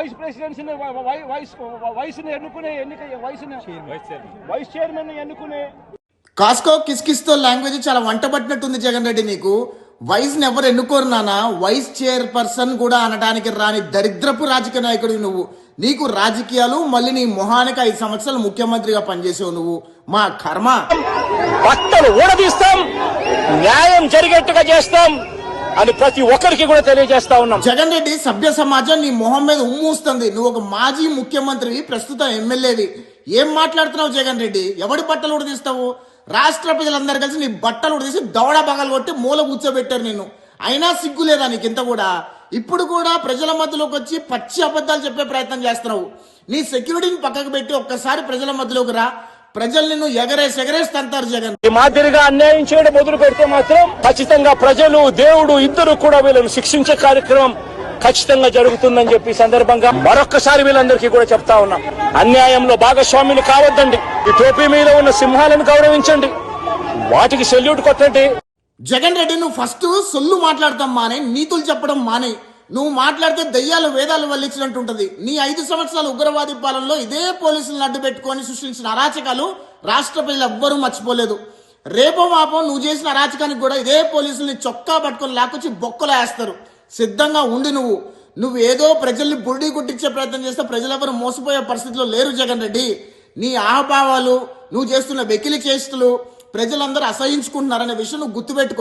Vice presidents vice వయసుని ఎన్నుకునే ఎన్నిక వయసుని vice chairman ఎన్నుకునే కాస్కో కిస్కిస్తో లాంగ్వేజ్ చాలా వంట పట్టినట్టుంది జగన్ రెడ్డి నీకు. వైస్ని ఎవరు ఎన్నుకోరు నాన్న వైస్ చైర్ పర్సన్ కూడా అనడానికి రాని దరిద్రపు రాజకీయ నాయకుడు నువ్వు. నీకు రాజకీయాలు మళ్ళీ నీ మొహానికి ఐదు సంవత్సరాలు ముఖ్యమంత్రిగా పనిచేసావు నువ్వు. మా కర్మ. బట్టలు ఊడదీస్తాం న్యాయం జరిగేట్టుగా చేస్తాం. అని ప్రతి ఒక్కరికి కూడా తెలియజేస్తా ఉన్నాం. జగన్ రెడ్డి సభ్య సమాజం నీ మొహం మీద ఉమ్మూస్తుంది. నువ్వు ఒక మాజీ ముఖ్యమంత్రివి ప్రస్తుతం ఎమ్మెల్యేవి. ఏం మాట్లాడుతున్నావు జగన్ రెడ్డి? ఎవడి బట్టలు ఉడదీస్తావు? రాష్ట్ర ప్రజలందరూ కలిసి నీ బట్టలు ఉడదీసి దవడ బగలు కొట్టి మూల కూర్చోబెట్టారు నిన్ను. అయినా సిగ్గు లేదా నీకు ఇంత కూడా? ఇప్పుడు కూడా ప్రజల మధ్యలోకి వచ్చి పచ్చి అబద్ధాలు చెప్పే ప్రయత్నం చేస్తున్నావు. నీ సెక్యూరిటీని పక్కకు పెట్టి ఒక్కసారి ప్రజల మధ్యలోకి రా. ప్రజలు నిన్ను ఎగరేసి ఎగరేసి తంతారు జగన్. ఈ మాదిరిగా అన్యాయం చేయడం మొదలు పెడితే మాత్రం ఖచ్చితంగా ప్రజలు దేవుడు ఇద్దరు కూడా వీళ్ళని శిక్షించే కార్యక్రమం ఖచ్చితంగా జరుగుతుందని చెప్పి సందర్భంగా మరొక్కసారి వీళ్ళందరికీ కూడా చెప్తా ఉన్నాం. అన్యాయంలో భాగస్వాములు కావద్దండి. ఈ టోపీ మీద ఉన్న సింహాలను గౌరవించండి. వాటికి సెల్యూట్ కొట్టండి. జగన్ రెడ్డి నువ్వు ఫస్ట్ సొల్లు మాట్లాడతాం మానే నీతులు చెప్పడం మానే. నువ్వు మాట్లాడితే దయ్యాలు వేదాలు వల్లించినట్టు ఉంటుంది నీ ఐదు సంవత్సరాల ఉగ్రవాది పాలనలో ఇదే పోలీసులను అడ్డు పెట్టుకొని సృష్టించిన అరాచకాలు రాష్ట్ర ప్రజలు ఎవ్వరూ మర్చిపోలేదు. రేపో మాపో నువ్వు చేసిన అరాచకానికి కూడా ఇదే పోలీసుల్ని చొక్కా పట్టుకొని లాక్కొచ్చి బొక్కలు వేస్తారు. సిద్ధంగా ఉండి నువ్వు. నువ్వు ఏదో ప్రజల్ని బుడి గుట్టించే ప్రయత్నం చేస్తే ప్రజలెవరు మోసపోయే పరిస్థితిలో లేరు జగన్ రెడ్డి. నీ ఆహభావాలు నువ్వు చేస్తున్న వెకిలి చేష్టలు ప్రజలందరూ అసహించుకుంటున్నారనే విషయం నువ్వు గుర్తుపెట్టుకో.